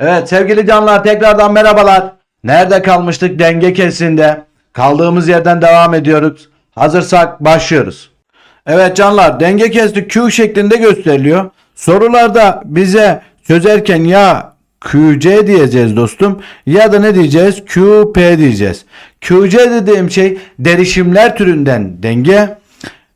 Evet sevgili canlar tekrardan merhabalar. Nerede kalmıştık denge kesinde? Kaldığımız yerden devam ediyoruz. Hazırsak başlıyoruz. Evet canlar denge kesti Q şeklinde gösteriliyor. Sorularda bize çözerken ya QC diyeceğiz dostum ya da ne diyeceğiz QP diyeceğiz. QC dediğim şey derişimler türünden denge.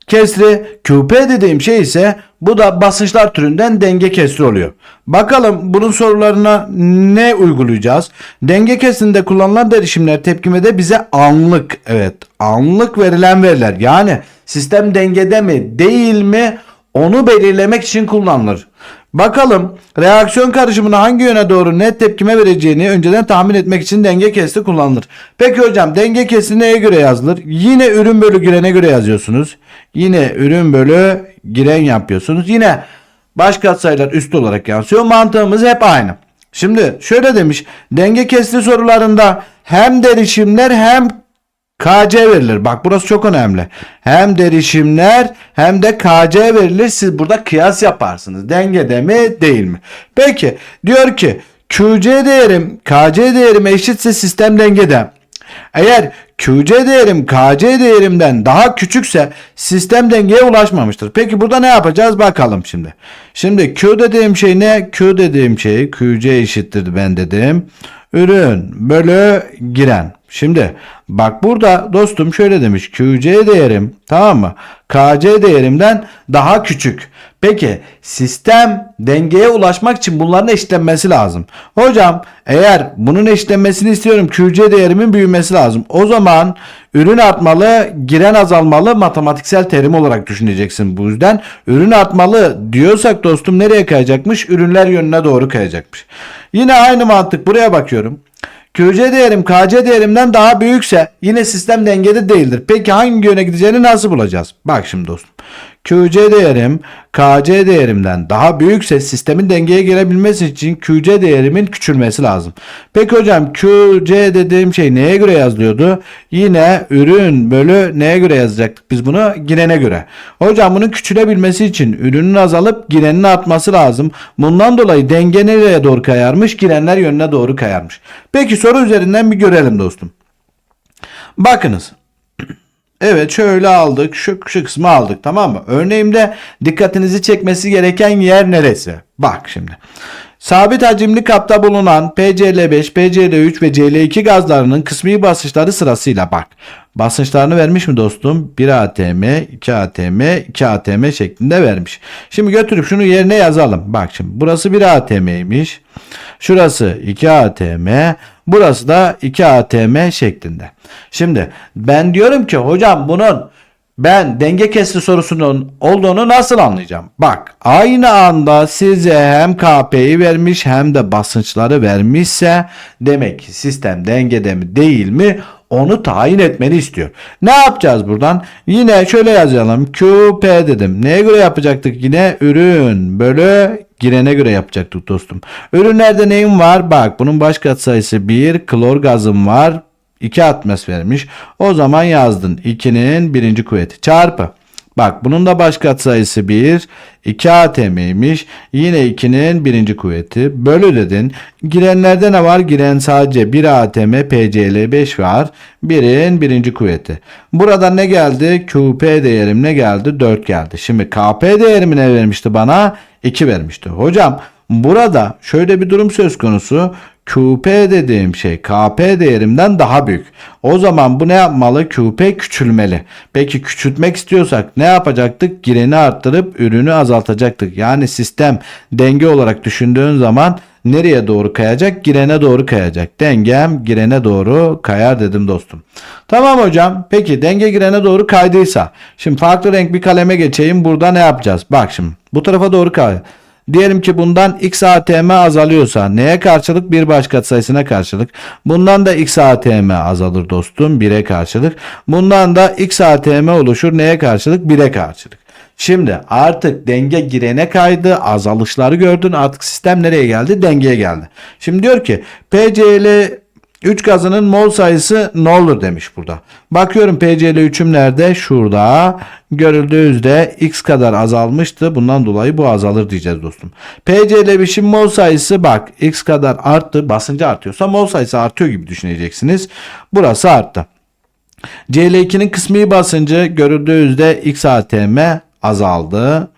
Kesri QP dediğim şey ise bu da basınçlar türünden denge kesri oluyor. Bakalım bunun sorularına ne uygulayacağız? Denge kesrinde kullanılan derişimler tepkimede bize anlık evet anlık verilen veriler. Yani sistem dengede mi değil mi onu belirlemek için kullanılır. Bakalım reaksiyon karışımını hangi yöne doğru net tepkime vereceğini önceden tahmin etmek için denge kesti kullanılır. Peki hocam denge kesti neye göre yazılır? Yine ürün bölü girene göre yazıyorsunuz. Yine ürün bölü giren yapıyorsunuz. Yine baş katsayılar üst olarak yansıyor. Mantığımız hep aynı. Şimdi şöyle demiş. Denge kesti sorularında hem derişimler hem KC verilir. Bak burası çok önemli. Hem derişimler hem de KC verilir. Siz burada kıyas yaparsınız. Dengede mi değil mi? Peki diyor ki QC değerim KC değerim eşitse sistem dengede. Eğer QC değerim KC değerimden daha küçükse sistem dengeye ulaşmamıştır. Peki burada ne yapacağız bakalım şimdi. Şimdi Q dediğim şey ne? Q dediğim şey QC eşittir ben dedim. Ürün bölü giren. Şimdi bak burada dostum şöyle demiş. QC değerim tamam mı? KC değerimden daha küçük. Peki sistem dengeye ulaşmak için bunların eşitlenmesi lazım. Hocam eğer bunun eşitlenmesini istiyorum QC değerimin büyümesi lazım. O zaman ürün artmalı, giren azalmalı matematiksel terim olarak düşüneceksin bu yüzden. Ürün artmalı diyorsak dostum nereye kayacakmış? Ürünler yönüne doğru kayacakmış. Yine aynı mantık buraya bakıyorum. QC değerim KC değerimden daha büyükse yine sistem dengede değildir. Peki hangi yöne gideceğini nasıl bulacağız? Bak şimdi dostum. QC değerim KC değerimden daha büyükse sistemin dengeye gelebilmesi için QC değerimin küçülmesi lazım. Peki hocam QC dediğim şey neye göre yazılıyordu? Yine ürün bölü neye göre yazacaktık biz bunu? Girene göre. Hocam bunun küçülebilmesi için ürünün azalıp girenin artması lazım. Bundan dolayı denge nereye doğru kayarmış? Girenler yönüne doğru kayarmış. Peki soru üzerinden bir görelim dostum. Bakınız. Evet şöyle aldık. Şu, şu kısmı aldık tamam mı? Örneğimde dikkatinizi çekmesi gereken yer neresi? Bak şimdi. Sabit hacimli kapta bulunan PCl5, PCl3 ve Cl2 gazlarının kısmi basınçları sırasıyla bak. Basınçlarını vermiş mi dostum? 1 atm, 2 atm, 2 atm şeklinde vermiş. Şimdi götürüp şunu yerine yazalım. Bak şimdi burası 1 atm'ymiş. Şurası 2 atm. Burası da 2 atm şeklinde. Şimdi ben diyorum ki hocam bunun ben denge kesri sorusunun olduğunu nasıl anlayacağım? Bak aynı anda size hem KP'yi vermiş hem de basınçları vermişse demek ki sistem dengede mi değil mi onu tayin etmeni istiyor. Ne yapacağız buradan? Yine şöyle yazalım. QP dedim. Neye göre yapacaktık yine? Ürün bölü girene göre yapacaktık dostum. Ürünlerde neyim var? Bak bunun baş katsayısı 1. Klor gazım var. 2 atmosfermiş. O zaman yazdın. 2'nin birinci kuvveti çarpı. Bak bunun da baş katsayısı 1. 2 atm'ymiş. Yine 2'nin birinci kuvveti. Bölü dedin. Girenlerde ne var? Giren sadece 1 atm PCl5 var. 1'in birinci kuvveti. Burada ne geldi? QP değerim ne geldi? 4 geldi. Şimdi KP değerimi ne vermişti bana? 2 vermişti. Hocam burada şöyle bir durum söz konusu. QP dediğim şey KP değerimden daha büyük. O zaman bu ne yapmalı? QP küçülmeli. Peki küçültmek istiyorsak ne yapacaktık? Gireni arttırıp ürünü azaltacaktık. Yani sistem denge olarak düşündüğün zaman nereye doğru kayacak? Girene doğru kayacak. Dengem girene doğru kayar dedim dostum. Tamam hocam. Peki denge girene doğru kaydıysa. Şimdi farklı renk bir kaleme geçeyim. Burada ne yapacağız? Bak şimdi bu tarafa doğru kay. Diyelim ki bundan x atm azalıyorsa neye karşılık? Bir baş katsayısına karşılık. Bundan da x atm azalır dostum 1'e karşılık. Bundan da x atm oluşur neye karşılık? 1'e karşılık. Şimdi artık denge girene kaydı. Azalışları gördün. Artık sistem nereye geldi? Dengeye geldi. Şimdi diyor ki PCL 3 gazının mol sayısı ne olur demiş burada. Bakıyorum PCl 3'üm nerede? Şurada. Görüldüğü x kadar azalmıştı. Bundan dolayı bu azalır diyeceğiz dostum. PCl 5'in mol sayısı bak x kadar arttı. Basıncı artıyorsa mol sayısı artıyor gibi düşüneceksiniz. Burası arttı. CL2'nin kısmi basıncı görüldüğü x atm azaldı.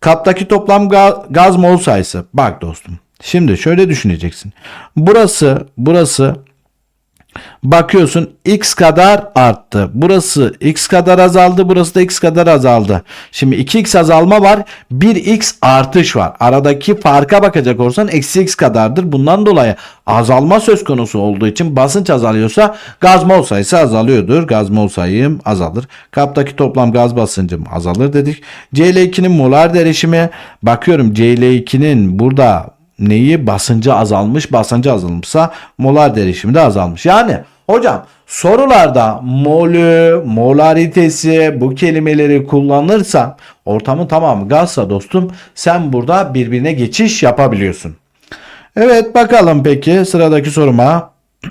Kaptaki toplam ga- gaz mol sayısı. Bak dostum. Şimdi şöyle düşüneceksin. Burası, burası bakıyorsun x kadar arttı. Burası x kadar azaldı. Burası da x kadar azaldı. Şimdi 2x azalma var. 1x artış var. Aradaki farka bakacak olursan eksi x kadardır. Bundan dolayı azalma söz konusu olduğu için basınç azalıyorsa gaz mol sayısı azalıyordur. Gaz mol sayım azalır. Kaptaki toplam gaz basıncım azalır dedik. CL2'nin molar derişimi bakıyorum CL2'nin burada neyi basıncı azalmış basıncı azalmışsa molar derişimi de azalmış. Yani hocam sorularda molü, molaritesi bu kelimeleri kullanırsan ortamın tamamı gazsa dostum sen burada birbirine geçiş yapabiliyorsun. Evet bakalım peki sıradaki soruma.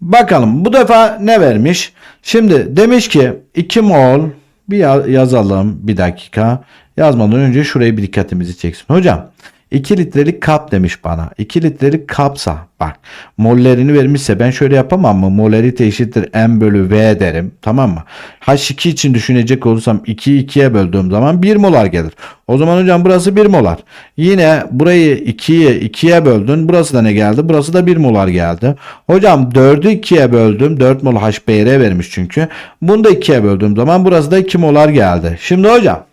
Bakalım bu defa ne vermiş? Şimdi demiş ki 2 mol bir ya- yazalım bir dakika. Yazmadan önce şuraya bir dikkatimizi çeksin. Hocam 2 litrelik kap demiş bana. 2 litrelik kapsa bak mollerini vermişse ben şöyle yapamam mı? Molarite eşittir m bölü v derim. Tamam mı? H2 için düşünecek olursam 2'yi 2'ye böldüğüm zaman 1 molar gelir. O zaman hocam burası 1 molar. Yine burayı 2'ye 2'ye böldün. Burası da ne geldi? Burası da 1 molar geldi. Hocam 4'ü 2'ye böldüm. 4 mol HBr vermiş çünkü. Bunu da 2'ye böldüğüm zaman burası da 2 molar geldi. Şimdi hocam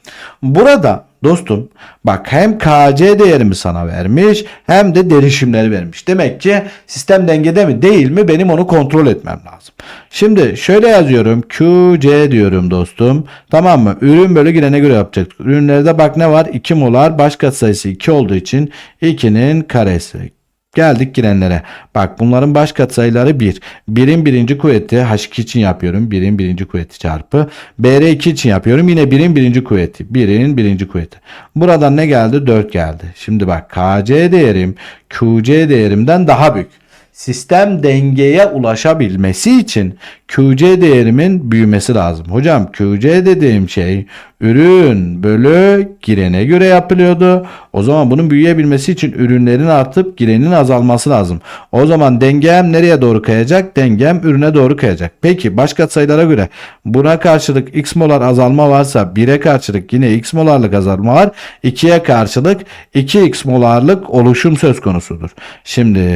burada Dostum bak hem KC değerimi sana vermiş hem de derişimleri vermiş. Demek ki sistem dengede mi değil mi benim onu kontrol etmem lazım. Şimdi şöyle yazıyorum QC diyorum dostum. Tamam mı? Ürün bölü girene göre yapacaktık. Ürünlerde bak ne var? 2 molar baş katsayısı 2 olduğu için 2'nin karesi. Geldik girenlere. Bak bunların baş katsayıları 1. 1'in birinci kuvveti H2 için yapıyorum. 1'in birinci kuvveti çarpı. BR2 için yapıyorum. Yine 1'in birinci kuvveti. 1'in birinci kuvveti. Buradan ne geldi? 4 geldi. Şimdi bak KC değerim QC değerimden daha büyük. Sistem dengeye ulaşabilmesi için QC değerimin büyümesi lazım. Hocam QC dediğim şey ürün bölü girene göre yapılıyordu. O zaman bunun büyüyebilmesi için ürünlerin artıp girenin azalması lazım. O zaman dengem nereye doğru kayacak? Dengem ürüne doğru kayacak. Peki başka sayılara göre buna karşılık x molar azalma varsa 1'e karşılık yine x molarlık azalma var. 2'ye karşılık 2x molarlık oluşum söz konusudur. Şimdi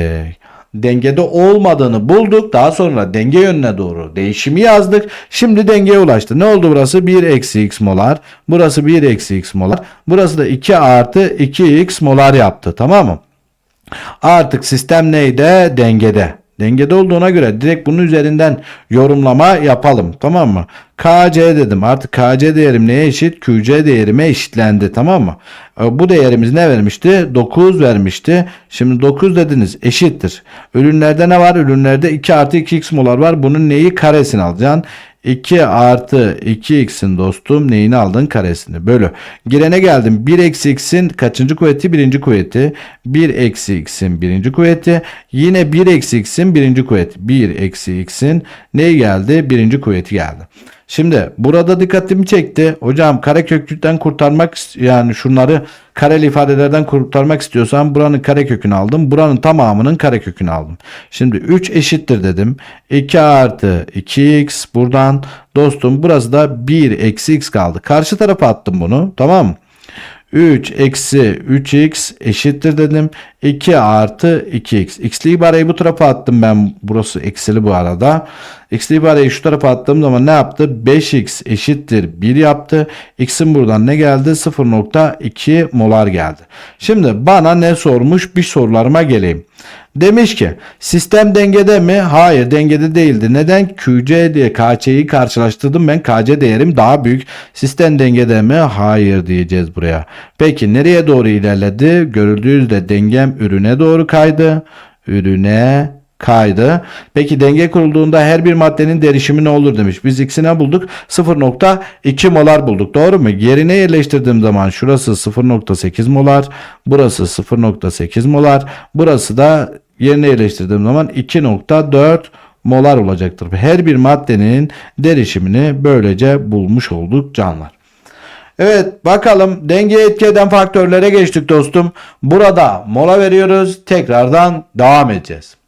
dengede olmadığını bulduk. Daha sonra denge yönüne doğru değişimi yazdık. Şimdi dengeye ulaştı. Ne oldu burası? 1 eksi x molar. Burası 1 eksi x molar. Burası da 2 artı 2x molar yaptı. Tamam mı? Artık sistem neyde? Dengede. Dengede olduğuna göre direkt bunun üzerinden yorumlama yapalım. Tamam mı? KC dedim. Artık KC değerim neye eşit? QC değerime eşitlendi. Tamam mı? E, Bu değerimiz ne vermişti? 9 vermişti. Şimdi 9 dediniz. Eşittir. Ürünlerde ne var? Ürünlerde 2 artı 2x molar var. Bunun neyi? Karesini alacaksın. 2 artı 2x'in dostum neyini aldın karesini bölü. Girene geldim 1 eksi x'in kaçıncı kuvveti birinci kuvveti. 1 eksi x'in birinci kuvveti. Yine 1 eksi x'in birinci kuvveti. 1 eksi x'in neyi geldi? Birinci kuvveti geldi. Şimdi burada dikkatimi çekti. Hocam kare köklükten kurtarmak yani şunları kareli ifadelerden kurtarmak istiyorsam buranın kare kökünü aldım. Buranın tamamının kare kökünü aldım. Şimdi 3 eşittir dedim. 2 artı 2x buradan dostum burası da 1 eksi x kaldı. Karşı tarafa attım bunu tamam mı? 3 eksi 3x eşittir dedim. 2 artı 2x. X'li ibareyi bu tarafa attım ben. Burası eksili bu arada. X'li ibareyi şu tarafa attığım zaman ne yaptı? 5x eşittir 1 yaptı. X'in buradan ne geldi? 0.2 molar geldi. Şimdi bana ne sormuş? Bir sorularıma geleyim. Demiş ki sistem dengede mi? Hayır dengede değildi. Neden? QC diye KC'yi karşılaştırdım ben. KC değerim daha büyük. Sistem dengede mi? Hayır diyeceğiz buraya. Peki nereye doğru ilerledi? Görüldüğü üzere dengem ürüne doğru kaydı. Ürüne kaydı. Peki denge kurulduğunda her bir maddenin derişimi ne olur demiş. Biz x'ine bulduk. 0.2 molar bulduk. Doğru mu? Yerine yerleştirdiğim zaman şurası 0.8 molar. Burası 0.8 molar. Burası da yerine yerleştirdiğim zaman 2.4 molar olacaktır. Her bir maddenin derişimini böylece bulmuş olduk canlar. Evet bakalım dengeye etki eden faktörlere geçtik dostum. Burada mola veriyoruz. Tekrardan devam edeceğiz.